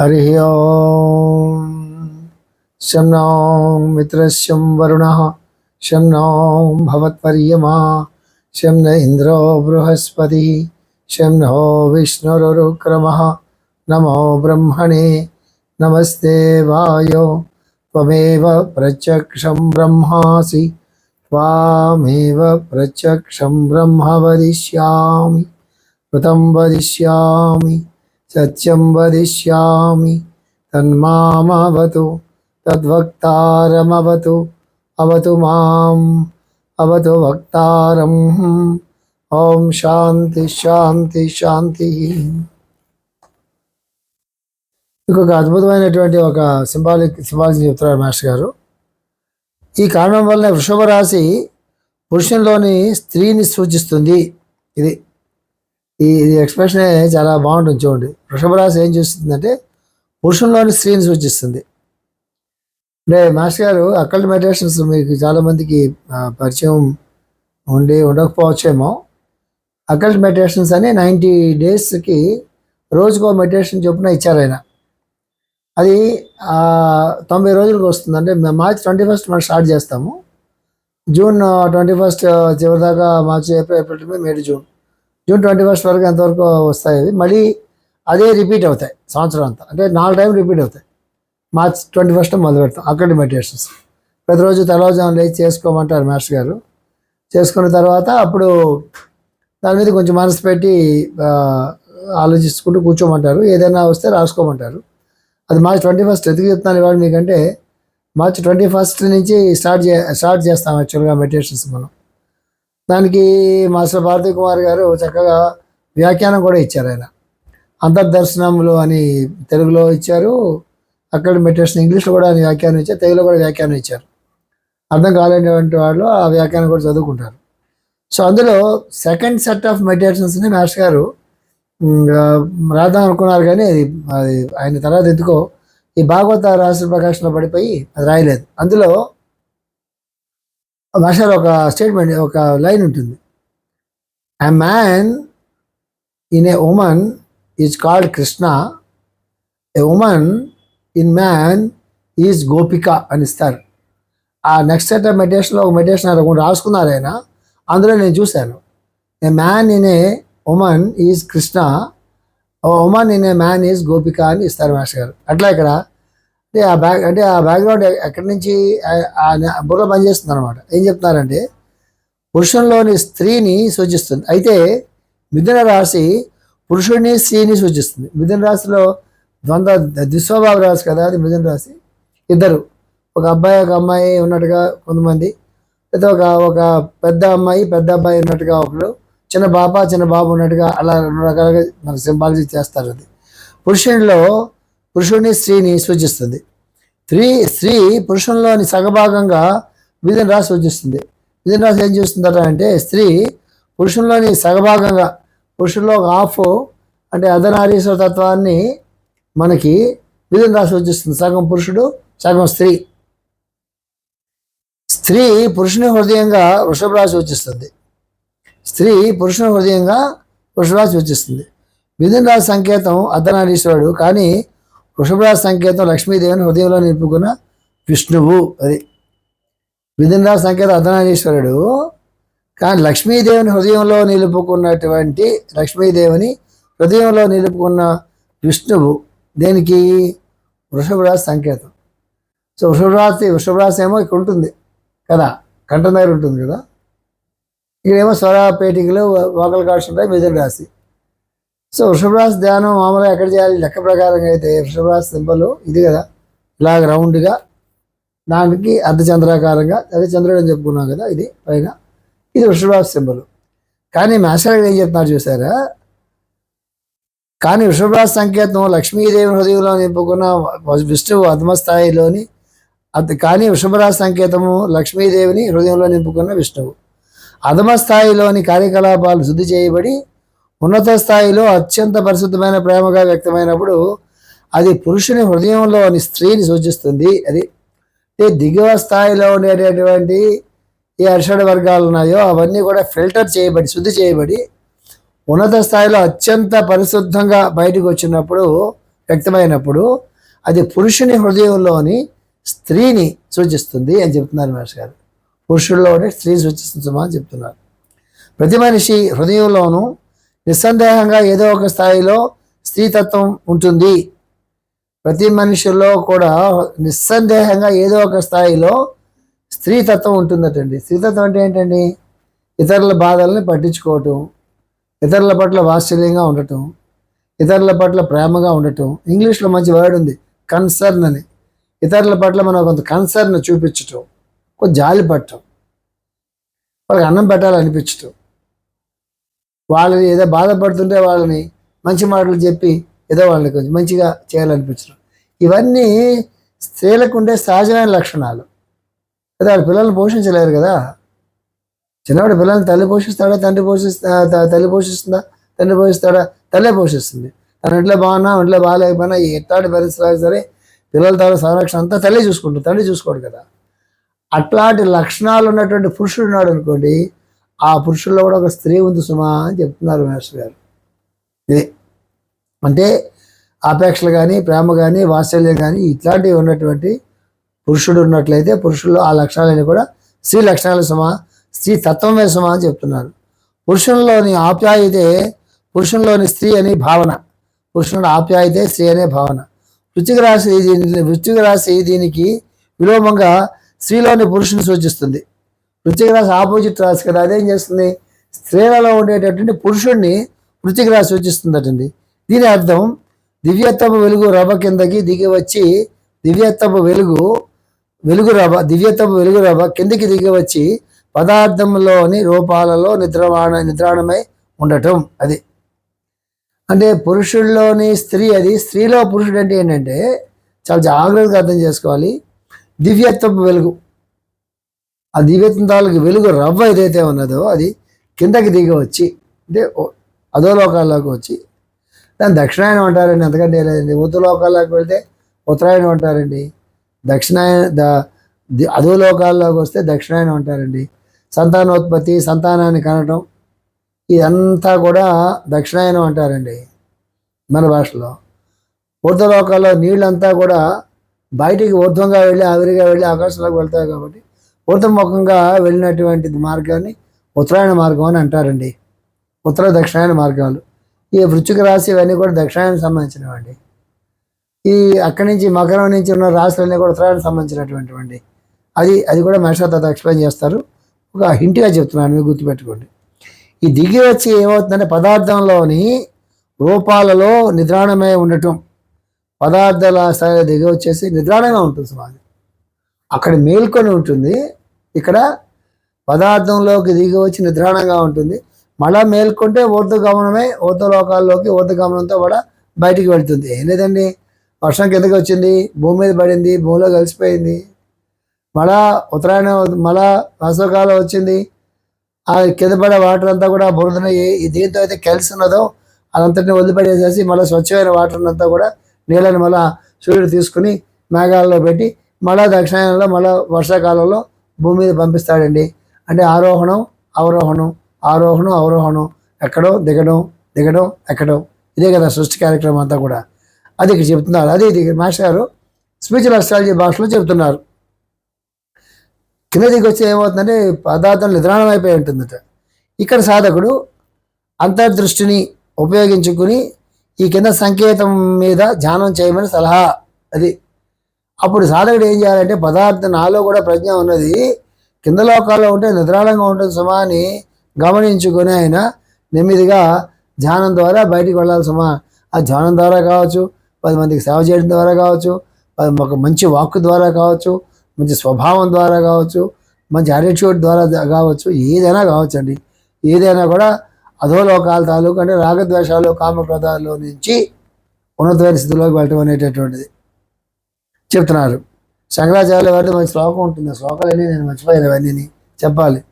हरिः ॐ शं नो मित्रस्यं वरुणः। शं नो भवत्पर्यमा। शं न इन्द्रो बृहस्पतिः। शं नो विष्णुरुक्रमः नमो ब्रह्मणे। नमस्ते वायो। त्वमेव प्रत्यक्षं ब्रह्मासि। त्वामेव प्रत्यक्षं ब्रह्म वदिष्यामि। कृतं वदिष्यामि। సత్యం వదిష్యామి తన్మామవతు తద్వక్తారమవతు అవతు మాం అవతు వక్తారం. ఓం శాంతి శాంతి శాంతి. ఇంకొక అద్భుతమైనటువంటి ఒక సింబాలిక్ సింబాలిజం చెప్తున్నారు మాస్టర్ గారు. ఈ కారణం వల్ల వృషభ రాశి పురుషంలోని స్త్రీని సూచిస్తుంది. ఇది ఈ ఇది ఎక్స్ప్రెషన్ చాలా బాగుంటుంది చూడండి. వృషభ రాశి ఏం చూస్తుందంటే పురుషంలోని స్త్రీని సూచిస్తుంది. అంటే మాస్టర్ గారు అకల్ట్ మెడిటేషన్స్ మీకు చాలామందికి పరిచయం ఉండి ఉండకపోవచ్చేమో. అకల్ట్ మెడిటేషన్స్ అని నైంటీ డేస్కి రోజుకో మెడిటేషన్ చొప్పున ఇచ్చారు ఆయన. అది తొంభై రోజులకు వస్తుంది. అంటే మార్చ్ ట్వంటీ ఫస్ట్ మనం స్టార్ట్ చేస్తాము. జూన్ ట్వంటీ ఫస్ట్ చివరి దాకా మార్చి April April May June. June twenty first వరకు ఎంతవరకు వస్తాయి అది. మళ్ళీ అదే రిపీట్ అవుతాయి సంవత్సరం అంతా. అంటే నాలుగు టైం రిపీట్ అవుతాయి. మార్చ్ ట్వంటీ ఫస్ట్ మొదలు పెడతాం. అక్కడ మెడిటేషన్స్. ప్రతిరోజు తెల్లవారుజాము లేచి చేసుకోమంటారు మాస్టర్ గారు. చేసుకున్న తర్వాత అప్పుడు దాని మీద కొంచెం మనసు పెట్టి ఆలోచించుకుంటూ కూర్చోమంటారు. ఏదైనా వస్తే రాసుకోమంటారు. అది మార్చ్ ట్వంటీ ఫస్ట్. ఎందుకు చెప్తున్నాను ఇవాళ మీకంటే మార్చ్ ట్వంటీ ఫస్ట్ నుంచి స్టార్ట్ చే స్టార్ట్ చేస్తాం యాక్చువల్గా మెడిటేషన్స్ మనం. దానికి మాస్టర్ భారతీ కుమార్ గారు చక్కగా వ్యాఖ్యానం కూడా ఇచ్చారు ఆయన. అంతర్దర్శనములు అని తెలుగులో ఇచ్చారు. అక్కడ మెడిటేషన్ ఇంగ్లీష్లో కూడా ఆయన వ్యాఖ్యానం ఇచ్చారు. తెలుగులో కూడా వ్యాఖ్యానం ఇచ్చారు. అర్థం కాలేనటువంటి వాళ్ళు ఆ వ్యాఖ్యానం కూడా చదువుకుంటారు. సో అందులో సెకండ్ సెట్ ఆఫ్ మెడిటేషన్స్ని మాస్టర్ గారు రాద్దాం అనుకున్నారు కానీ అది అది ఆయన తర్వాత ఎందుకో ఈ భాగవత రాష్ట్ర ప్రకాశంలో పడిపోయి అది రాయలేదు. అందులో మాస్టర్ ఒక స్టేట్మెంట్ ఒక లైన్ ఉంటుంది. A man in a woman is called Krishna a woman in man is Gopika అని ఇస్తారు. ఆ నెక్స్ట్ సెట్ ఆఫ్ మెడిటేషన్లో ఒక మెడిటేషన్ అది ఒకటి రాసుకున్నారు ఆయన. అందులో నేను చూశాను. A man in a woman is Krishna woman in a man is Gopika అని ఇస్తారు మాస్టర్ గారు. అట్లా ఇక్కడ అంటే ఆ బ్యాక్ అంటే ఆ బ్యాక్గ్రౌండ్ ఎక్కడి నుంచి బుర్ర పనిచేస్తుంది అనమాట ఏం చెప్తున్నారంటే పురుషుల్లోని స్త్రీని సూచిస్తుంది. అయితే మిథున రాశి పురుషుడిని స్త్రీని సూచిస్తుంది. మిథున రాశిలో ద్వంద్వ దుస్వభావ రాశి కదా అది మిథున రాశి. ఇద్దరు. ఒక అబ్బాయి ఒక అమ్మాయి ఉన్నట్టుగా కొంతమంది. లేదా ఒక ఒక పెద్ద అమ్మాయి పెద్ద అబ్బాయి ఉన్నట్టుగా ఒకడు చిన్న బాబా చిన్న బాబు ఉన్నట్టుగా అలా రెండు రకాలుగా మన సింబాలజీ చేస్తారు అది. పురుషునిలో పురుషుడిని స్త్రీని సూచిస్తుంది. స్త్రీ స్త్రీ పురుషంలోని సగభాగంగా మిథున రాశి సూచిస్తుంది. మిథున రాశి ఏం చూస్తుందట అంటే స్త్రీ పురుషంలోని సగభాగంగా పురుషుల్లో ఒక హాఫ్ అంటే అర్ధనారీశ్వర తత్వాన్ని మనకి మిథున రాశి సూచిస్తుంది. సగం పురుషుడు సగం స్త్రీ. స్త్రీ పురుషుని హృదయంగా వృషభ రాశి సూచిస్తుంది. స్త్రీ పురుషుని హృదయంగా వృషభ రాశి సూచిస్తుంది. మిథున రాశి సంకేతం అర్ధనారీశ్వరుడు కానీ వృషభరాశి సంకేతం లక్ష్మీదేవిని హృదయంలో నిలుపుకున్న విష్ణువు అది. మిథున రాశి సంకేతం అర్ధనారీశ్వరుడు. కానీ లక్ష్మీదేవిని హృదయంలో నిలుపుకున్నటువంటి లక్ష్మీదేవిని హృదయంలో నిలుపుకున్న విష్ణువు దేనికి? వృషభరాశి సంకేతం. సో వృషభరాశి వృషభరాశి ఏమో ఇక్కడ ఉంటుంది కదా కంఠం దగ్గర ఉంటుంది కదా. ఇక్కడేమో స్వర పేటికలు వోకల్ కార్డ్స్ ఉంటాయి మిథున రాశి సో వృషభరాశి ధ్యానం మామూలుగా ఎక్కడ చేయాలి? లెక్క ప్రకారంగా అయితే వృషభరాశి సింబల్ ఇది కదా. ఇలాగ రౌండ్గా దానికి అర్ధచంద్రాకారంగా అదే చంద్రుడు అని చెప్పుకున్నాం కదా ఇది పైన. ఇది వృషభరాశి సింబల్. కానీ మాస్టర్ ఏం చెప్తున్నారు చూసారా? కానీ వృషభరాశి సంకేతం లక్ష్మీదేవి హృదయంలో నింపుకున్న విష్ణువు అధమస్థాయిలోని అది కానీ వృషభరాశి సంకేతము లక్ష్మీదేవిని హృదయంలో నింపుకున్న విష్ణువు. అధమ స్థాయిలోని కార్యకలాపాలు శుద్ధి చేయబడి ఉన్నత స్థాయిలో అత్యంత పరిశుద్ధమైన ప్రేమగా వ్యక్తమైనప్పుడు అది పురుషుని హృదయంలోని స్త్రీని సూచిస్తుంది. అది ఈ దిగువ స్థాయిలో ఉండేటటువంటి ఏ అర్షడ వర్గాలు ఉన్నాయో అవన్నీ కూడా ఫిల్టర్ చేయబడి శుద్ధి చేయబడి ఉన్నత స్థాయిలో అత్యంత పరిశుద్ధంగా బయటకు వచ్చినప్పుడు వ్యక్తమైనప్పుడు అది పురుషుని హృదయంలోని స్త్రీని సూచిస్తుంది అని చెప్తున్నారు మహర్షి గారు. పురుషుల్లోనే స్త్రీ సూచిస్తుంది అని చెప్తున్నారు. ప్రతి మనిషి హృదయంలోనూ నిస్సందేహంగా ఏదో ఒక స్థాయిలో స్త్రీతత్వం ఉంటుంది. ప్రతి మనిషిలో కూడా నిస్సందేహంగా ఏదో ఒక స్థాయిలో స్త్రీతత్వం ఉంటుందటండి. స్త్రీతత్వం అంటే ఏంటండి? ఇతరుల బాధల్ని పట్టించుకోవటం ఇతరుల పట్ల వాత్సల్యంగా ఉండటం ఇతరుల పట్ల ప్రేమగా ఉండటం. ఇంగ్లీష్లో మంచి వర్డ్ ఉంది కన్సర్న్ అని. ఇతరుల పట్ల మనం కొంత కన్సర్న్ చూపించటం కొంచెం జాలి పట్టడం వాళ్ళకి అన్నం పెట్టాలనిపించటం. వాళ్ళని ఏదో బాధపడుతుంటే వాళ్ళని మంచి మాటలు చెప్పి ఏదో వాళ్ళని కొంచెం మంచిగా చేయాలనిపించడం. ఇవన్నీ స్త్రీలకు ఉండే సహజమైన లక్షణాలు. కదా వాళ్ళ పిల్లల్ని పోషించలేరు కదా. చిన్నవాడు పిల్లల్ని తల్లి పోషిస్తాడా తండ్రి పోషిస్తా తల్లి పోషిస్తుందా తండ్రి పోషిస్తాడా తల్లే పోషిస్తుంది. తన ఇంట్లో బాగున్నా ఇంట్లో బాగాలేకపోయినా ఎట్లాంటి పరిస్థితులు సరే పిల్లల తాలూ సంరక్షణ అంతా తల్లి చూసుకుంటుంది తండ్రి చూసుకోడు కదా. అట్లాంటి లక్షణాలు ఉన్నటువంటి పురుషుడు ఉన్నాడు అనుకోండి ఆ పురుషుల్లో కూడా ఒక స్త్రీ ఉంది సుమా అని చెప్తున్నారు మాస్టర్ గారు. ఇది అంటే ఆపేక్షలు కానీ ప్రేమ కానీ వాత్సల్యం కానీ ఇట్లాంటివి ఉన్నటువంటి పురుషుడు ఉన్నట్లయితే పురుషుల్లో ఆ లక్షణాలని కూడా స్త్రీ లక్షణాలు సుమా స్త్రీ తత్వమే సుమా అని చెప్తున్నారు. పురుషుల్లోని ఆప్యాయతే పురుషుల్లోని స్త్రీ అని భావన. పురుషుని ఆప్యాయతే స్త్రీ అనే భావన. వృచ్చిక రాశి దీని వృచ్చిక రాశి దీనికి విలోమంగా స్త్రీలోని పురుషుని సూచిస్తుంది. వృచ్చిక రాశి ఆపోజిట్ రాశి కదా అదేం చేస్తుంది? స్త్రీలలో ఉండేటటువంటి పురుషుణ్ణి వృచ్చిక రాశి సూచిస్తుందటండి. దీని అర్థం దివ్యత్వపు వెలుగు రభ కిందకి దిగి వచ్చి దివ్యత్వపు వెలుగు వెలుగు రభ దివ్యత్వపు వెలుగు రభ కిందికి దిగి వచ్చి పదార్థంలోని రూపాలలో నిద్రవాణ నిద్రాణమై ఉండటం అది. అంటే పురుషుల్లోని స్త్రీ అది స్త్రీలో పురుషుడు అంటే ఏంటంటే చాలా జాగ్రత్తగా అర్థం చేసుకోవాలి. దివ్యత్వపు వెలుగు. ఆ దివ్యత్వం తాలూకు వెలుగు రవ్వ ఏదైతే ఉన్నదో అది కిందకి దిగి వచ్చి అంటే అధోలోకాల్లోకి వచ్చి దాని దక్షిణాయనం అంటారండి అంతకంటే లేదండి. ఉత్తలోకాల్లోకి వెళ్తే ఉత్తరాయణం అంటారండి. దక్షిణాయన ద అధోలోకాల్లోకి వస్తే దక్షిణాయనం అంటారండి. సంతానోత్పత్తి సంతానాన్ని కనటం ఇదంతా కూడా దక్షిణాయనం అంటారండి మన భాషలో. ఊర్ధ్వలోకాల్లో నీళ్ళంతా కూడా బయటికి ఊర్ధ్వంగా వెళ్ళి ఆవిరిగా వెళ్ళి ఆకాశంలోకి వెళ్తాయి కాబట్టి ఊర్ధ్వముఖంగా వెళ్ళినటువంటి మార్గాన్ని ఉత్తరాయణ మార్గం అని అంటారండి. ఉత్తర దక్షిణాయన మార్గాలు. ఈ వృచ్చిక రాశి ఇవన్నీ కూడా సంబంధించినవి సంబంధించినవండి. ఈ అక్కడి నుంచి మకరం నుంచి ఉన్న రాశులన్నీ కూడా ఉత్తరాయణ సంబంధించినటువంటివండి. అది అది కూడా మేషాత ఎక్స్ప్లెయిన్ చేస్తారు. ఒక హింట్గా చెప్తున్నాను మీరు గుర్తుపెట్టుకోండి. ఈ దిగి వచ్చి ఏమవుతుందంటే పదార్థంలోని రూపాలలో నిద్రాణమై ఉండటం. పదార్థాల స్థాయిలో దిగి వచ్చేసి నిద్రాణంగా ఉంటుంది సమాజం. అక్కడ మేల్కొని ఉంటుంది. ఇక్కడ పదార్థంలోకి దిగి వచ్చి నిద్రాణంగా ఉంటుంది. మళ్ళా మేల్కొంటే ఊర్ధగమనమే ఊర్ధలోకాల్లోకి ఊర్ధగమనంతో కూడా బయటికి వెళ్తుంది. ఏం లేదండి వర్షం కిందకి వచ్చింది భూమి మీద పడింది భూమిలో కలిసిపోయింది. మళ్ళా ఉత్తరాయణ మళ్ళా వేసవకాలం వచ్చింది. ఆ కింద పడే వాటర్ అంతా కూడా బురదన దీంతో దేంతో అయితే కలిసి ఉన్నదో అదంతటిని వదిలిపడేసేసి మళ్ళీ స్వచ్ఛమైన వాటర్ అంతా కూడా నీళ్ళని మళ్ళా సూర్యుడు తీసుకుని మేఘాలలో పెట్టి మళ్ళా దక్షిణాయనంలో మళ్ళా వర్షాకాలంలో భూమి మీద పంపిస్తాడండి. అంటే ఆరోహణం అవరోహణం ఆరోహణం అవరోహణం. ఎక్కడో దిగడం దిగడం ఎక్కడం. ఇదే కదా సృష్టి కార్యక్రమం అంతా కూడా. అది ఇక్కడ చెప్తున్నారు. అది ఇది మాస్టర్ గారు స్పీచ్ అస్ట్రాలజీ భాషలో చెప్తున్నారు. కింద దిగి వచ్చి ఏమవుతుందంటే పదార్థం నిద్రాణం అయిపోయి ఉంటుందట. ఇక్కడ సాధకుడు అంతర్దృష్టిని ఉపయోగించుకుని ఈ కింద సంకేతం మీద ధ్యానం చేయమని సలహా. అది అప్పుడు సాధకుడు ఏం చేయాలంటే పదార్థం నాలో కూడా ప్రజ్ఞ ఉన్నది. కింద లోకాల్లో ఉంటే నిద్రాళంగా ఉంటుంది సుమా అని గమనించుకొని ఆయన నెమ్మదిగా ధ్యానం ద్వారా బయటికి వెళ్ళాలి సుమా. ఆ ధ్యానం ద్వారా కావచ్చు పది మందికి సేవ చేయడం ద్వారా కావచ్చు పది ఒక మంచి వాక్ ద్వారా కావచ్చు మంచి స్వభావం ద్వారా కావచ్చు మంచి యాటిట్యూడ్ ద్వారా కావచ్చు ఏదైనా కావచ్చు అండి ఏదైనా కూడా అధోలోకాల తాలూకు అంటే రాగద్వేషాలు కామక్రోధాల్లో నుంచి ఉన్నతమైన స్థితిలోకి వెళ్ళటం అనేటటువంటిది. చెప్తున్నారు. శంకరాచార్య వారితో మంచి శ్లోకం ఉంటుంది. ఆ శ్లోకాలన్నీ నేను మర్చిపోయాను అవన్నీ చెప్పాలి.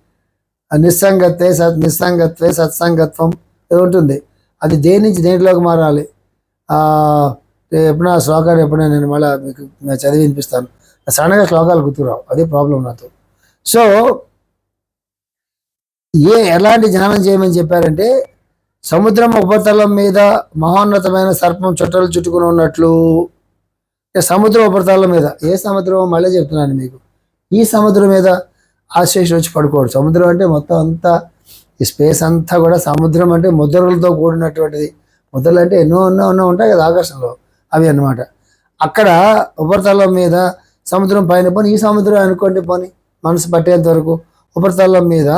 ఆ నిస్సంగత్వే సత్ నిస్సంగత్వే సత్సంగత్వం ఇది ఉంటుంది. అది దేని నుంచి దేంట్లోకి మారాలి? ఎప్పుడైనా శ్లోకాలు ఎప్పుడైనా నేను మళ్ళీ మీకు చదివి వినిపిస్తాను. సడన్గా శ్లోకాలు గుర్తురావు. అదే ప్రాబ్లం నాతో. సో ఏ ఎలాంటి ధ్యానం చేయమని చెప్పారంటే సముద్రం ఉపరితలం మీద మహోన్నతమైన సర్పం చుట్టలు చుట్టుకుని ఉన్నట్లు సముద్రం ఉపరితలం మీద ఏ సముద్రం మళ్ళీ చెప్తున్నాను మీకు. ఈ సముద్రం మీద ఆశ్లేష వచ్చి పడుకోడు సముద్రం అంటే మొత్తం అంతా ఈ స్పేస్ అంతా కూడా సముద్రం అంటే ముద్రలతో కూడినటువంటిది. ముద్రలు అంటే ఎన్నో ఎన్నో ఎన్నో ఉంటాయి కదా ఆకాశంలో. అవి అన్నమాట. అక్కడ ఉపరితలం మీద సముద్రం పైన పోని ఈ సముద్రం అనుకోండి పోని మనసు పట్టేంత వరకు ఉపరితలం మీద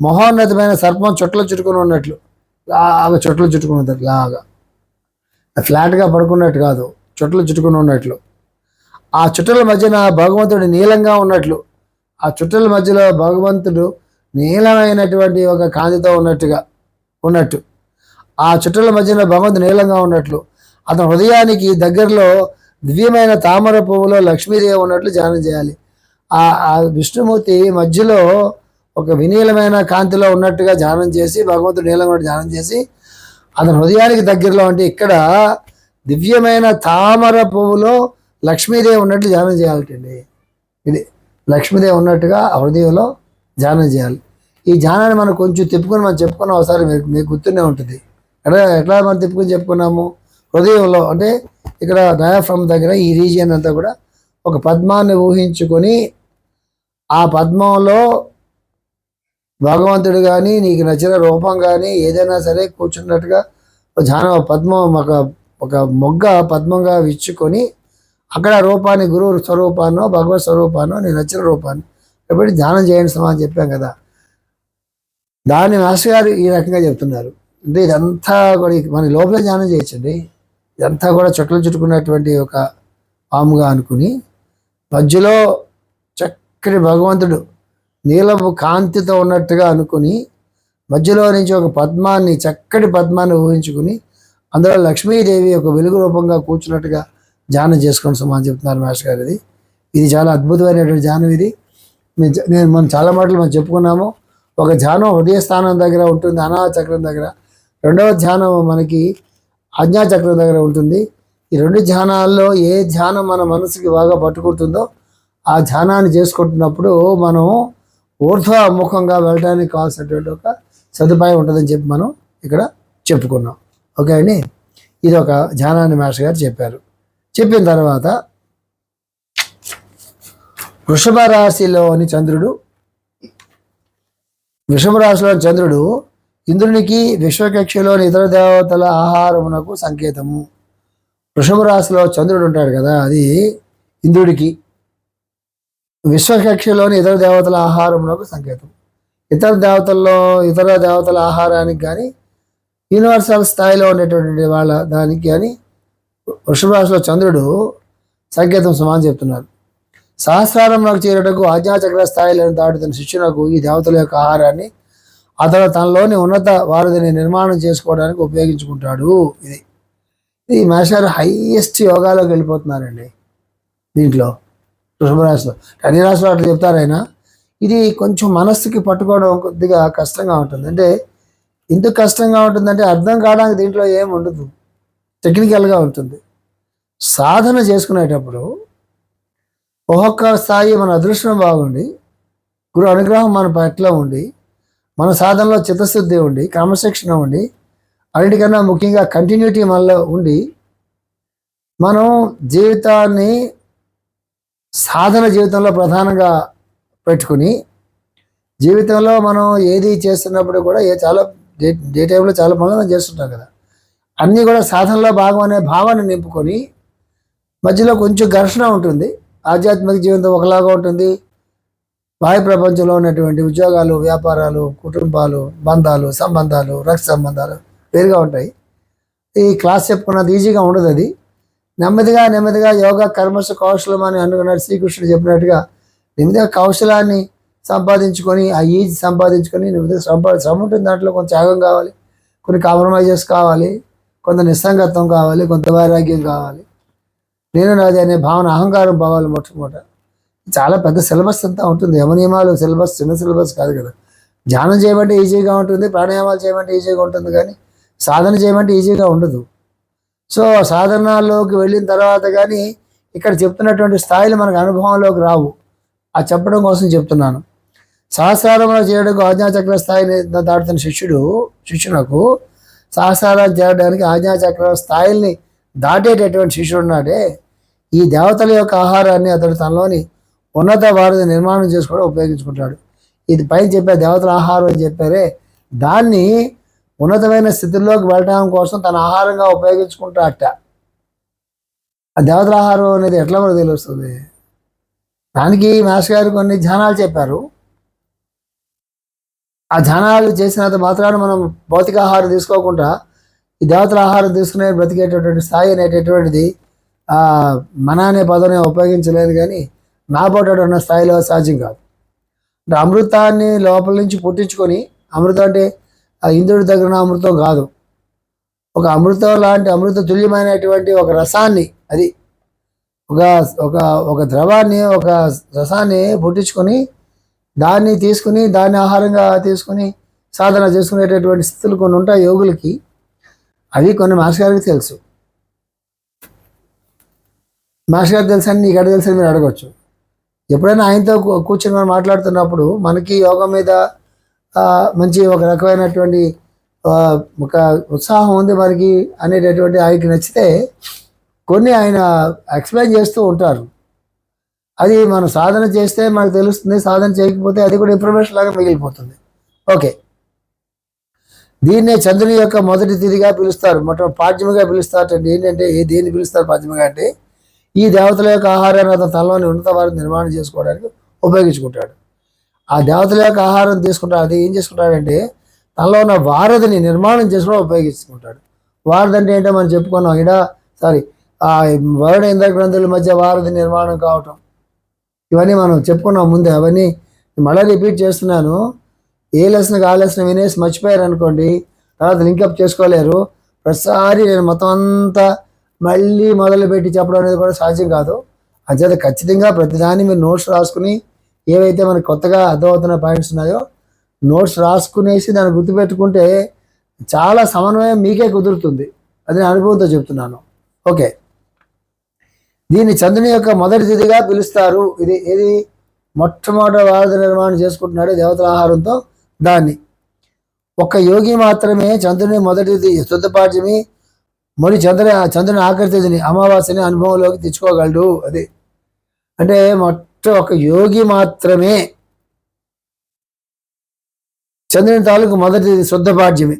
మహోన్నతమైన సర్పం చుట్టలు చుట్టుకుని ఉన్నట్లు లాగా చుట్టలు చుట్టుకుని ఉంటారు లాగా. ఫ్లాట్గా పడుకున్నట్టు కాదు. చుట్టలు చుట్టుకుని ఉన్నట్లు. ఆ చుట్టల మధ్యన భగవంతుడు నీలంగా ఉన్నట్లు. ఆ చుట్టల మధ్యలో భగవంతుడు నీలమైనటువంటి ఒక కాంతితో ఉన్నట్టుగా ఉన్నట్టు. ఆ చుట్టల మధ్యన భగవంతుడు నీలంగా ఉన్నట్లు. అతని హృదయానికి దగ్గరలో దివ్యమైన తామర పువ్వులో లక్ష్మీదేవి ఉన్నట్లు ధ్యానం చేయాలి. ఆ విష్ణుమూర్తి మధ్యలో ఒక వినీలమైన కాంతిలో ఉన్నట్టుగా ధ్యానం చేసి భగవంతుడు నీలంగా ధ్యానం చేసి అతని హృదయానికి దగ్గరలో అంటే ఇక్కడ దివ్యమైన తామర పువ్వులో లక్ష్మీదేవి ఉన్నట్లు ధ్యానం చేయాలటండి. ఇది లక్ష్మీదేవి ఉన్నట్టుగా హృదయంలో ధ్యానం చేయాలి. ఈ ధ్యానాన్ని మనం కొంచెం తిప్పుకొని మనం చెప్పుకున్నాం ఒకసారి మీకు మీకు గుర్తునే ఉంటుంది. ఎట్లా ఎట్లా మనం తిప్పుకొని చెప్పుకున్నాము? హృదయంలో అంటే ఇక్కడ డయాఫ్రమ్ దగ్గర ఈ రీజియన్ అంతా కూడా ఒక పద్మాన్ని ఊహించుకొని ఆ పద్మంలో భగవంతుడు కానీ నీకు నచ్చిన రూపం కానీ ఏదైనా సరే కూర్చున్నట్టుగా ధ్యానం పద్మం ఒక ఒక మొగ్గ పద్మంగా విచ్చుకొని అక్కడ రూపాన్ని గురువు స్వరూపాన్నో భగవత్ స్వరూపాన్నో నేను నచ్చిన రూపాన్ని కాబట్టి ధ్యానం చేయండి సమా అని చెప్పాం కదా. దాన్ని మాస్టర్ గారు ఈ రకంగా చెప్తున్నారు. అంటే ఇదంతా కూడా మన లోపల ధ్యానం చేయొచ్చండి. ఇదంతా కూడా చుట్టలు చుట్టుకున్నటువంటి ఒక పాముగా అనుకుని మధ్యలో చక్కటి భగవంతుడు నీలపు కాంతితో ఉన్నట్టుగా అనుకుని మధ్యలో నుంచి ఒక పద్మాన్ని చక్కటి పద్మాన్ని ఊహించుకుని అందులో లక్ష్మీదేవి ఒక వెలుగు రూపంగా కూర్చున్నట్టుగా ధ్యానం చేసుకోండి సుమా అని చెప్తున్నారు మాస్టర్ గారు ఇది. ఇది చాలా అద్భుతమైనటువంటి ధ్యానం ఇది. నేను మనం చాలా మాటలు మనం చెప్పుకున్నాము. ఒక ధ్యానం హృదయ స్థానం దగ్గర ఉంటుంది అనాహ చక్రం దగ్గర. రెండవ ధ్యానం మనకి ఆజ్ఞా చక్రం దగ్గర ఉంటుంది. ఈ రెండు ధ్యానాల్లో ఏ ధ్యానం మన మనసుకి బాగా పట్టుకుంటుందో ఆ ధ్యానాన్ని చేసుకుంటున్నప్పుడు మనం ఊర్ధ్వముఖంగా వెళ్ళడానికి కావాల్సినటువంటి ఒక సదుపాయం ఉంటుందని చెప్పి మనం ఇక్కడ చెప్పుకున్నాం. ఓకే అండి? ఇది ఒక జానాని మాస్టర్ గారు చెప్పారు. చెప్పిన తర్వాత వృషభ రాశిలోని చంద్రుడు వృషభ రాశిలోని చంద్రుడు ఇంద్రునికి విశ్వకక్షలోని ఇతర దేవతల ఆహారమునకు సంకేతము. వృషభ రాశిలో చంద్రుడు ఉంటాడు కదా అది ఇంద్రుడికి. విశ్వకక్షలోని ఇతర దేవతల ఆహారమునకు సంకేతం. ఇతర దేవతల్లో ఇతర దేవతల ఆహారానికి కానీ యూనివర్సల్ స్థాయిలో ఉండేటువంటి వాళ్ళ దానికి అని వృషభ రాశిలో చంద్రుడు సంకేతం సమానం చెప్తున్నారు. సహస్రారంలోకి చేరుటకు ఆజ్ఞాచక్ర స్థాయిలో దాటుతున్న శిష్యునకు ఈ దేవతల యొక్క ఆహారాన్ని అతను తనలోని ఉన్నత వారధిని నిర్మాణం చేసుకోవడానికి ఉపయోగించుకుంటాడు. ఇది ఈ మాస్టర్ హైయెస్ట్ యోగాలోకి వెళ్ళిపోతున్నారండి దీంట్లో వృషభరాశిలో. అన్ని రాశిలో అట్లా చెప్తారైనా ఇది కొంచెం మనస్సుకి పట్టుకోవడం కొద్దిగా కష్టంగా ఉంటుంది. అంటే ఎందుకు కష్టంగా ఉంటుందంటే అర్థం కావడానికి దీంట్లో ఏం ఉండదు. టెక్నికల్గా ఉంటుంది. సాధన చేసుకునేటప్పుడు ఒక్కొక్క స్థాయి మన అదృష్టం బాగుండి గురు అనుగ్రహం మన పట్ల ఉండి మన సాధనలో చిత్తశుద్ధి ఉండి క్రమశిక్షణ ఉండి అన్నిటికన్నా ముఖ్యంగా కంటిన్యూటీ మనలో ఉండి మనం జీవితాన్ని సాధన జీవితంలో ప్రధానంగా పెట్టుకుని జీవితంలో మనం ఏది చేస్తున్నప్పుడు కూడా ఏ చాలా డే డే టైంలో చాలా పనులు మనం చేస్తుంటాం కదా. అన్నీ కూడా సాధనలో భాగం అనే భావాన్ని నింపుకొని మధ్యలో కొంచెం ఘర్షణ ఉంటుంది. ఆధ్యాత్మిక జీవితం ఒకలాగా ఉంటుంది. బాహ్య ప్రపంచంలో ఉన్నటువంటి ఉద్యోగాలు వ్యాపారాలు కుటుంబాలు బంధాలు సంబంధాలు రక్త సంబంధాలు వేరుగా ఉంటాయి. ఈ క్లాస్ చెప్పుకున్నది ఈజీగా ఉండదు అది. నెమ్మదిగా నెమ్మదిగా యోగా కర్మస్ కౌశలం అని అనుకున్నాడు శ్రీకృష్ణుడు చెప్పినట్టుగా నెమ్మదిగా కౌశలాన్ని సంపాదించుకొని ఆ ఈజీ సంపాదించుకొని నువ్వు సంపా శ్రమ ఉంటుంది దాంట్లో కొంత త్యాగం కావాలి కొన్ని కాంప్రమైజెస్ కావాలి కొంత నిస్సంగత్వం కావాలి కొంత వైరాగ్యం కావాలి. నేను నాది అనే భావన అహంకారం పోవాలి మొట్టమొదట. చాలా పెద్ద సిలబస్ అంతా ఉంటుంది. యమనియమాలు సిలబస్ చిన్న సిలబస్ కాదు కదా. ధ్యానం చేయమంటే ఈజీగా ఉంటుంది ప్రాణాయామాలు చేయమంటే ఈజీగా ఉంటుంది కానీ సాధన చేయమంటే ఈజీగా ఉండదు. సో సాధనాల్లోకి వెళ్ళిన తర్వాత కానీ ఇక్కడ చెప్తున్నటువంటి స్థాయిలు మనకు అనుభవంలోకి రావు. ఆ చెప్పడం కోసం చెప్తున్నాను. సహస్రారంలో చేయడానికి ఆజ్ఞాచక్ర స్థాయిని దాటుతున్న శిష్యుడు శిష్యునకు సహస్రారాలు చేరడానికి ఆజ్ఞాచక్ర స్థాయిల్ని దాటేటటువంటి శిష్యుడు ఉన్నాడే. ఈ దేవతల యొక్క ఆహారాన్ని అతడు తనలోని ఉన్నత వారిని నిర్మాణం చేసుకోవడం ఉపయోగించుకుంటాడు. ఇది పైన చెప్పే దేవతల ఆహారం అని చెప్పారే. దాన్ని ఉన్నతమైన స్థితిలోకి వెళ్ళడం కోసం తన ఆహారంగా ఉపయోగించుకుంటాట ఆ దేవతల ఆహారం అనేది ఎట్లా మనకు తెలుస్తుంది? దానికి మాస్ గారు కొన్ని ధ్యానాలు చెప్పారు. ఆ ధ్యానాలు చేసినంత మాత్రాన మనం భౌతిక ఆహారం తీసుకోకుండా ఈ దేవతల ఆహారం తీసుకునే బ్రతికేటటువంటి స్థాయి అనేటటువంటిది మన అనే పదం ఉపయోగించలేదు కానీ నా పోటాడు ఉన్న స్థాయిలో సాధ్యం కాదు. అంటే అమృతాన్ని లోపల నుంచి పుట్టించుకొని అమృతం అంటే ఆ ఇంద్రుడి దగ్గర ఉన్న అమృతం కాదు. ఒక అమృతం లాంటి అమృత తుల్యమైనటువంటి ఒక రసాన్ని అది ఒక ఒక ఒక ద్రవాన్ని ఒక రసాన్ని పుట్టించుకొని దాన్ని తీసుకుని దాన్ని ఆహారంగా తీసుకుని సాధన చేసుకునేటటువంటి స్థితులు కొన్ని ఉంటాయి యోగులకి. అవి కొన్ని మాస్టర్ గారికి తెలుసు. మాస్టర్ గారు తెలుసు నీకు ఎక్కడ తెలుసని మీరు అడగచ్చు. ఎప్పుడైనా ఆయనతో కూర్చొని మనం మాట్లాడుతున్నప్పుడు మనకి యోగం మీద మంచి ఒక రకమైనటువంటి ఒక ఉత్సాహం ఉంది మనకి అనేటటువంటి ఆయనకి నచ్చితే కొన్ని ఆయన ఎక్స్ప్లెయిన్ చేస్తూ ఉంటారు. అది మనం సాధన చేస్తే మనకు తెలుస్తుంది సాధన చేయకపోతే అది కూడా ఇన్ఫర్మేషన్ లాగా మిగిలిపోతుంది. ఓకే దీన్నే చంద్రుని యొక్క మొదటి తిథిగా పిలుస్తారు మొట్ట పాడ్యముగా పిలుస్తారు. అంటే ఏంటంటే ఏ దేన్ని పిలుస్తారు పాడ్యముగా అంటే ఈ దేవతల యొక్క ఆహారాన్ని అతను తనలోని ఉన్నత వారిని నిర్మాణం చేసుకోవడానికి ఉపయోగించుకుంటాడు. ఆ దేవతల యొక్క ఆహారం తీసుకుంటాడు అది ఏం చేసుకుంటాడంటే తనలో ఉన్న వారధిని నిర్మాణం చేసుకోవడం ఉపయోగించుకుంటాడు. వారధి అంటే ఏంటో మనం చెప్పుకున్నాం ఇడ సారీ ఆ వరుణ ఇంద్ర గ్రంథుల మధ్య వారధి నిర్మాణం కావటం. ఇవన్నీ మనం చెప్పుకున్నాం ముందే అవన్నీ మళ్ళీ రిపీట్ చేస్తున్నాను. ఏ లెసన్ ఆ లెసన్ వినేసి మర్చిపోయారు అనుకోండి తర్వాత లింకప్ చేసుకోలేరు. ప్రతిసారి నేను మొత్తం అంతా మళ్ళీ మొదలుపెట్టి చెప్పడం అనేది కూడా సాధ్యం కాదు. అంచేత ఖచ్చితంగా ప్రతిదాన్ని మీరు నోట్స్ రాసుకుని ఏవైతే మనకు కొత్తగా అర్థమవుతున్న పాయింట్స్ ఉన్నాయో నోట్స్ రాసుకునేసి దాన్ని గుర్తుపెట్టుకుంటే చాలా సమన్వయం మీకే కుదురుతుంది. అది నా అనుభవంతో చెప్తున్నాను. ఓకే దీన్ని చంద్రుని యొక్క మొదటి తిథిగా పిలుస్తారు. ఇది ఏది? మొట్టమొదటి వారధి నిర్మాణం చేసుకుంటున్నాడు దేవతల ఆహారంతో దాన్ని. ఒక యోగి మాత్రమే చంద్రుని మొదటి శుద్ధపాఠ్యమి మరి చంద్ర చంద్రుని ఆఖరి తిథిని అమావాస్యని అనుభవంలోకి తెచ్చుకోగలడు. అది అంటే మొట్ట ఒక యోగి మాత్రమే చంద్రుని తాలూకు మొదటిది శుద్ధపాఠ్యమి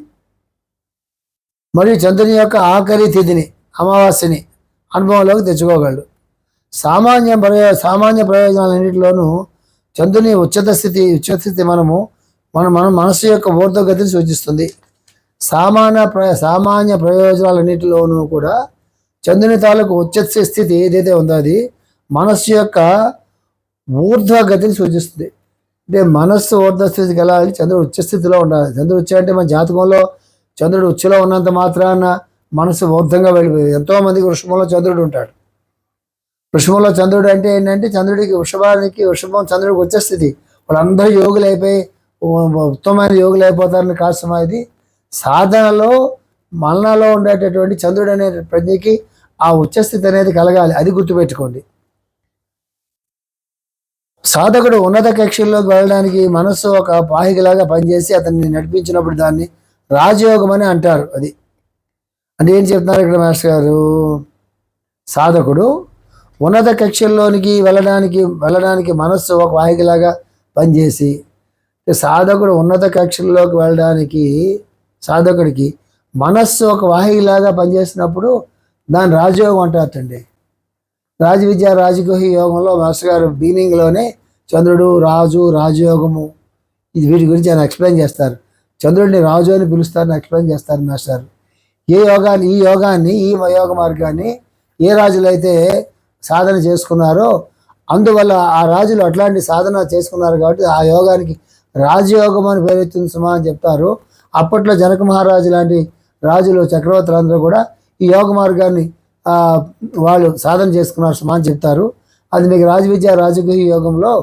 మరియు చంద్రుని యొక్క ఆఖరి తిథిని అమావాస్యని అనుభవంలోకి తెచ్చుకోగలడు. సామాన్య ప్రయో సామాన్య ప్రయోజనాలన్నింటిలోనూ చంద్రుని ఉచ్చత స్థితి ఉచ్చత స్థితి మనము మన మన మనసు యొక్క ఊర్ధగతిని సూచిస్తుంది. సామాన్య ప్ర సామాన్య ప్రయోజనాలన్నింటిలోనూ కూడా చంద్రుని తాలూకు ఉచ్చత స్థితి ఏదైతే ఉందో అది మనస్సు యొక్క ఊర్ధ్వగతిని సూచిస్తుంది. అంటే మనస్సు ఊర్ధ్వస్థితికి వెళ్ళాలి చంద్రుడు ఉచ్చ స్థితిలో ఉండాలి. చంద్రుడు ఉచ్చ అంటే మన జాతకంలో చంద్రుడు ఉచ్చలో ఉన్నంత మాత్రాన మనసు బౌద్ధంగా వెళ్ళిపోయింది. ఎంతోమందికి వృషభంలో చంద్రుడు ఉంటాడు. వృషభంలో చంద్రుడు అంటే ఏంటంటే చంద్రుడికి వృషభానికి వృషభం చంద్రుడికి వచ్చే స్థితి. వాళ్ళందరూ యోగులు అయిపోయి ఉత్తమమైన యోగులు అయిపోతారని కాస్త ఇది సాధనలో మలనలో ఉండేటటువంటి చంద్రుడు అనే ప్రజ్ఞకి ఆ ఉచ్చస్థితి అనేది కలగాలి. అది గుర్తుపెట్టుకోండి. సాధకుడు ఉన్నత కక్షల్లోకి వెళ్ళడానికి మనస్సు ఒక పాహికలాగా పనిచేసి అతన్ని నడిపించినప్పుడు దాన్ని రాజయోగం అని అంటారు అది. అంటే ఏం చెప్తున్నారు ఇక్కడ మాస్టర్ గారు? సాధకుడు ఉన్నత కక్షల్లోనికి వెళ్ళడానికి వెళ్ళడానికి మనస్సు ఒక వాహికలాగా పనిచేసి సాధకుడు ఉన్నత కక్షల్లోకి వెళ్ళడానికి సాధకుడికి మనస్సు ఒక వాహికలాగా పనిచేసినప్పుడు దాని రాజయోగం అంటారటండి. రాజవిద్య రాజగోహి యోగంలో మాస్టర్ గారు బీనింగ్లోనే చంద్రుడు రాజు రాజయోగము ఇది వీటి గురించి ఆయన ఎక్స్ప్లెయిన్ చేస్తారు. చంద్రుడిని రాజు అని పిలుస్తారని ఎక్స్ప్లెయిన్ చేస్తారు మాస్టర్ ఏ యోగాన్ని ఈ యోగాన్ని ఈ యోగ మార్గాన్ని ఏ రాజులైతే సాధన చేసుకున్నారో అందువల్ల ఆ రాజులు అట్లాంటి సాధన చేసుకున్నారు కాబట్టి ఆ యోగానికి రాజయోగం అని పేరెత్తుంది సుమా అని చెప్తారు. అప్పట్లో జనక మహారాజు లాంటి రాజులు చక్రవర్తులందరూ కూడా ఈ యోగ మార్గాన్ని వాళ్ళు సాధన చేసుకున్నారు సుమా అని చెప్తారు. అది మీకు రాజవిద్య రాజకీయ యోగంలో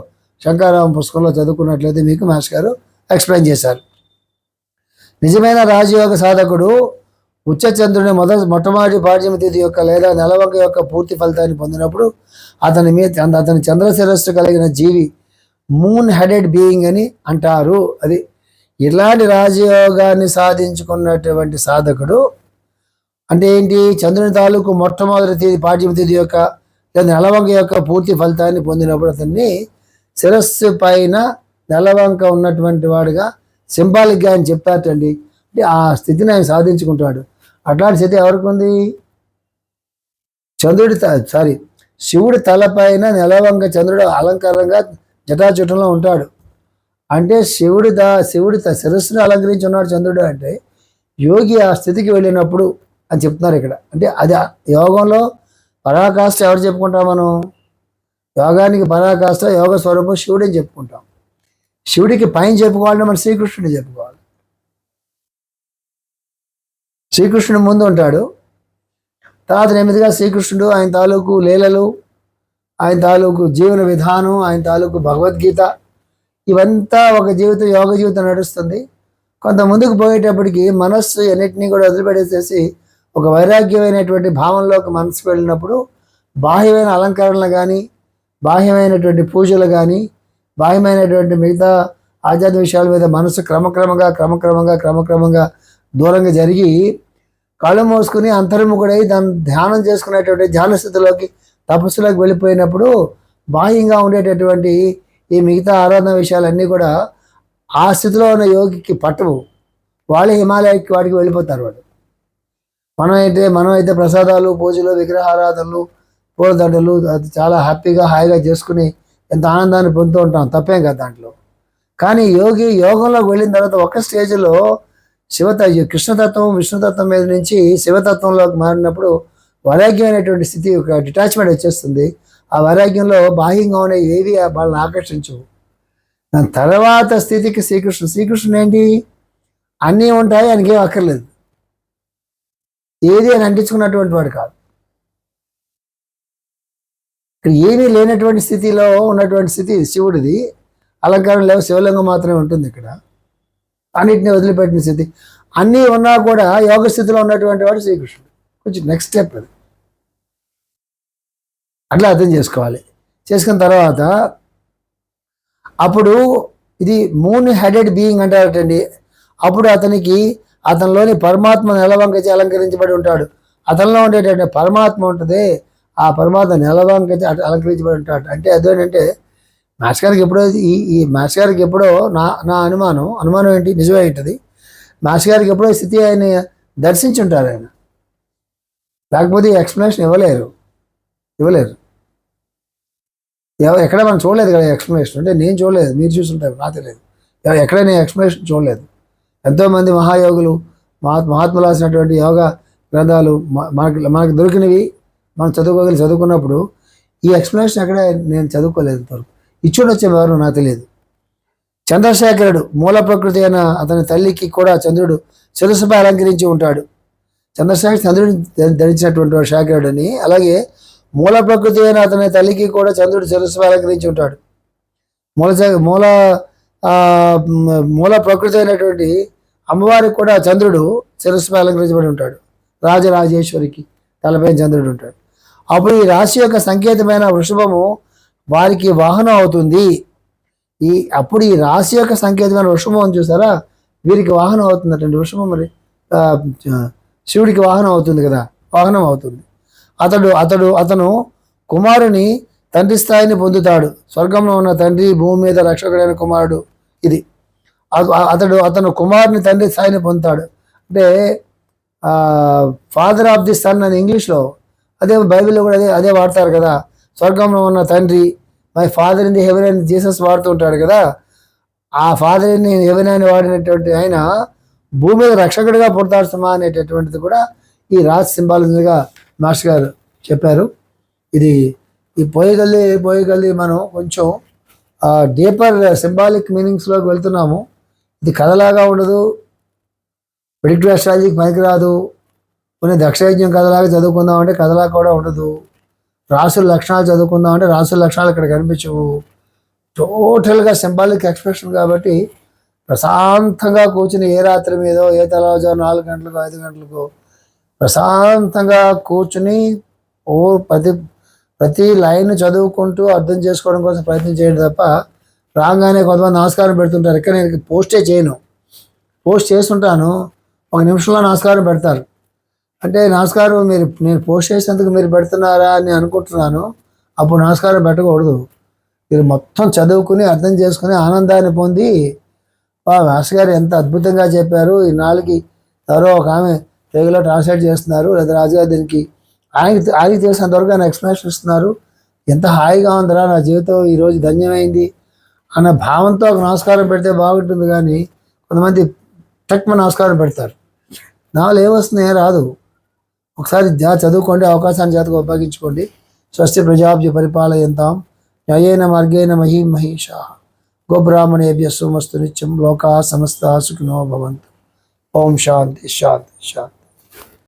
శంకరామ పుస్తకంలో చదువుకున్నట్లయితే మీకు మాస్టర్ గారు ఎక్స్ప్లెయిన్ చేశారు. నిజమైన రాజయోగ సాధకుడు ఉచ్చచంద్రుని మొదటి మొట్టమొదటి పాడ్యమి తిథి యొక్క లేదా నెలవంక యొక్క పూర్తి ఫలితాన్ని పొందినప్పుడు అతని మీద అతని చంద్ర శిరస్సు కలిగిన జీవి మూన్ హెడెడ్ బీయింగ్ అని అంటారు. అది ఇలాంటి రాజయోగాన్ని సాధించుకున్నటువంటి సాధకుడు అంటే ఏంటి? చంద్రుని తాలూకు మొట్టమొదటి తేదీ పాఠ్యమ తేదీ యొక్క లేదా నెలవంక యొక్క పూర్తి ఫలితాన్ని పొందినప్పుడు అతన్ని శిరస్సు పైన నెలవంక ఉన్నటువంటి వాడుగా సింబాలిక్గా అని చెప్పాటండి అంటే ఆ స్థితిని ఆయన సాధించుకుంటాడు. అట్లాంటి స్థితి ఎవరికి ఉంది? చంద్రుడి త- సారీ శివుడి తలపైన నెలవంక చంద్రుడు అలంకారంగా జటాచుటంలో ఉంటాడు. అంటే శివుడి దా శివుడి శిరస్సును అలంకరించి ఉన్నాడు చంద్రుడు అంటే యోగి ఆ స్థితికి వెళ్ళినప్పుడు అని చెప్తున్నారు ఇక్కడ. అంటే అది యోగంలో పరాకాష్ట ఎవరు చెప్పుకుంటాం మనం? యోగానికి పరాకాష్ట యోగ స్వరూపం శివుడిని చెప్పుకుంటాం. శివుడికి పైన చెప్పుకోవాలంటే మనం శ్రీకృష్ణుడిని చెప్పుకోవాలి. శ్రీకృష్ణుడు ముందు ఉంటాడు. తర్వాత నెమ్మదిగా శ్రీకృష్ణుడు ఆయన తాలూకు లీలలు ఆయన తాలూకు జీవన విధానం ఆయన తాలూకు భగవద్గీత ఇవంతా ఒక జీవితం యోగ జీవితం నడుస్తుంది. కొంత ముందుకు పోయేటప్పటికి మనస్సు అన్నిటినీ కూడా వదిలిపెట్టేసేసి ఒక వైరాగ్యమైనటువంటి భావంలోకి మనసు వెళ్ళినప్పుడు బాహ్యమైన అలంకరణలు కానీ బాహ్యమైనటువంటి పూజలు కానీ బాహ్యమైనటువంటి మిగతా ఆధ్యాత్మిక విషయాల మీద మనసు క్రమక్రమంగా క్రమక్రమంగా క్రమక్రమంగా దూరంగా జరిగి కళ్ళు మూసుకుని అంతర్ముఖుడై దాన్ని ధ్యానం చేసుకునేటువంటి ధ్యాన స్థితిలోకి తపస్సులోకి వెళ్ళిపోయినప్పుడు బాహ్యంగా ఉండేటటువంటి ఈ మిగతా ఆరాధన విషయాలన్నీ కూడా ఆ స్థితిలో ఉన్న యోగికి పట్టవు. వాళ్ళే హిమాలయకి వాడికి వెళ్ళిపోతారు వాడు మనం అయితే మనం అయితే ప్రసాదాలు పూజలు విగ్రహారాధనలు పూలదండలు అది చాలా హ్యాపీగా హాయిగా చేసుకుని ఎంత ఆనందాన్ని పొందుతూ ఉంటాం తప్పేం కదా దాంట్లో. కానీ యోగి యోగంలోకి వెళ్ళిన తర్వాత ఒక స్టేజ్లో శివత కృష్ణతత్వం విష్ణుతత్వం మీద నుంచి శివతత్వంలోకి మారినప్పుడు వైరాగ్యమైనటువంటి స్థితి ఒక డిటాచ్మెంట్ వచ్చేస్తుంది. ఆ వైరాగ్యంలో బాహ్యంగా ఉన్న ఏవి వాళ్ళని ఆకర్షించవు. దాని తర్వాత స్థితికి శ్రీకృష్ణుడు శ్రీకృష్ణుడు ఏంటి? అన్నీ ఉంటాయి ఆయనకి ఏం అక్కర్లేదు. ఏది అని అంటించుకున్నటువంటి వాడు కాదు. ఇక్కడ ఏమీ లేనటువంటి స్థితిలో ఉన్నటువంటి స్థితి శివుడిది. అలంకారం లేవు శివలింగం మాత్రమే ఉంటుంది ఇక్కడ. అన్నిటిని వదిలిపెట్టిన స్థితి. అన్నీ ఉన్నా కూడా యోగ స్థితిలో ఉన్నటువంటి వాడు శ్రీకృష్ణుడు. కొంచెం నెక్స్ట్ స్టెప్ అది. అట్లా అర్థం చేసుకోవాలి. చేసుకున్న తర్వాత అప్పుడు ఇది మూన్ హెడెడ్ బీయింగ్ అంటారటండి. అప్పుడు అతనికి అతనిలోని పరమాత్మ నెలవంకచి అలంకరించబడి ఉంటాడు. అతనిలో ఉండేటటువంటి పరమాత్మ ఉంటుంది. ఆ పరమాత్మ నెలవంకచి అలంకరించబడి ఉంటాడు. అంటే అదేంటంటే మాస్టర్ గారికి ఎప్పుడో ఈ ఈ మాస్టర్ గారికి ఎప్పుడో నా నా అనుమానం అనుమానం ఏంటి? నిజమే ఉంటుంది మాస్టర్ గారికి ఎప్పుడో స్థితి ఆయన దర్శించి ఉంటారు ఆయన. లేకపోతే ఈ ఎక్స్ప్లెనేషన్ ఇవ్వలేరు. ఇవ్వలేరు. ఎక్కడ మనం చూడలేదు కదా ఎక్స్ప్లెనేషన్? అంటే నేను చూడలేదు మీరు చూసుంటారు నాకు తెలియదు ఎక్కడ నేను ఎక్స్ప్లెనేషన్ చూడలేదు. ఎంతోమంది మహాయోగులు మహాత్ మహాత్ములు రాసినటువంటి యోగా గ్రంథాలు మ- మనకి మనకు దొరికినవి మనం చదువుకోగలి చదువుకున్నప్పుడు ఈ ఎక్స్ప్లెనేషన్ ఎక్కడ నేను చదువుకోలేదు ఇంతవరకు. ఇచ్చుడొచ్చేవారు నాకు తెలియదు. చంద్రశేఖరుడు మూల ప్రకృతి అయిన అతని తల్లికి కూడా చంద్రుడు శిరస్సుపై అలంకరించి ఉంటాడు. చంద్రశేఖర్ చంద్రుడిని ధరించినటువంటి వాడు శేఖరుడని అలాగే మూల ప్రకృతి అయిన అతని తల్లికి కూడా చంద్రుడు శిరస్సుపై అలంకరించి ఉంటాడు. మూల మూల మూల ప్రకృతి అయినటువంటి అమ్మవారికి కూడా చంద్రుడు శిరస్సుపై అలంకరించబడి ఉంటాడు. రాజరాజేశ్వరికి తలపైన చంద్రుడు ఉంటాడు. అప్పుడు ఈ రాశి యొక్క సంకేతమైన వృషభము వారికి వాహనం అవుతుంది. ఈ అప్పుడు ఈ రాశి యొక్క సంకేతమైన వృషభం అని చూసారా? వీరికి వాహనం అవుతుందటండి వృషభం మరి శివుడికి వాహనం అవుతుంది కదా? వాహనం అవుతుంది. అతడు అతడు అతను కుమారుని తండ్రి స్థాయిని పొందుతాడు. స్వర్గంలో ఉన్న తండ్రి భూమి మీద రక్షకుడైన కుమారుడు ఇది. అతడు అతను కుమారుని తండ్రి స్థాయిని పొందుతాడు. అంటే ఫాదర్ ఆఫ్ ది సన్ అని ఇంగ్లీష్లో అదే బైబిల్లో కూడా అదే అదే వాడతారు కదా? స్వర్గంలో ఉన్న తండ్రి my father in the heaven అని జీసస్ వాడుతూ ఉంటాడు కదా. ఆ ఫాదర్ ఇన్ హెవెన్ అని వాడినటువంటి ఆయన భూమి మీద రక్షకుడిగా పుడతాడు సుమా అనేటటువంటిది కూడా ఈ రాజ్ సింబాలజీగా మాస్టర్ గారు చెప్పారు. ఇది ఈ పోయగల్లి పోయగల్లి మనం కొంచెం డీపర్ సింబాలిక్ మీనింగ్స్లోకి వెళ్తున్నాము. ఇది కథలాగా ఉండదు. ప్రిడిక్టివ్ అస్ట్రాలజీకి పనికిరాదు. కొన్ని దక్షయజ్ఞం కథలాగా చదువుకుందాం అంటే కథలా కూడా ఉండదు. రాసుల లక్షణాలు చదువుకుందాం అంటే రాసుల లక్షణాలు ఇక్కడ కనిపించవు. టోటల్గా సింబాలిక్ ఎక్స్ప్రెషన్ కాబట్టి ప్రశాంతంగా కూర్చుని ఏ రాత్రి మీదో ఏ తెల్లవారుజాము నాలుగు గంటలకు ఐదు గంటలకు ప్రశాంతంగా కూర్చుని ఓ ప్రతి ప్రతి లైన్ చదువుకుంటూ అర్థం చేసుకోవడం కోసం ప్రయత్నం చేయండి తప్ప రాగానే కొంతమంది నమస్కారం పెడుతుంటారు. ఇక్కడ నేను పోస్టే చేయను. పోస్ట్ చేస్తుంటాను. ఒక నిమిషంలో నమస్కారం పెడతారు. అంటే నమస్కారం మీరు నేను పోస్ట్ చేసినందుకు మీరు పెడుతున్నారా అని అనుకుంటున్నాను. అప్పుడు నమస్కారం పెట్టకూడదు. మీరు మొత్తం చదువుకుని అర్థం చేసుకుని ఆనందాన్ని పొంది వా మాస్టర్ గారు ఎంత అద్భుతంగా చెప్పారు. ఈ నాలుగు ఎవరో ఒక ఆమె తెలుగులో ట్రాన్స్లేట్ చేస్తున్నారు. లేదా రాజుగారు దీనికి ఆయనకి ఆయనకి తెలిసినంత వరకు ఆయన ఎక్స్ప్లెనేషన్ ఇస్తున్నారు. ఎంత హాయిగా ఉందిరా నా జీవితం ఈరోజు ధన్యమైంది అన్న భావంతో ఒక నమస్కారం పెడితే బాగుంటుంది. కానీ కొంతమంది తక్కువ నమస్కారం పెడతారు. నాలో ఏమొస్తుంది ఏం రాదు. ఒకసారి చదువుకోండి అవకాశాన్ని జాతకు ఉపయోగించుకోండి. స్వస్తి ప్రజాబ్జ పరిపాలయంతాం. న్యాయేన మార్గేణ మహీ మహిషా. గోబ్రాహ్మణేభ్య సోమస్తు నిత్యం లోకా సమస్త సుఖినో భవంతు. ఓం శాంతి శాంతి శాంతి.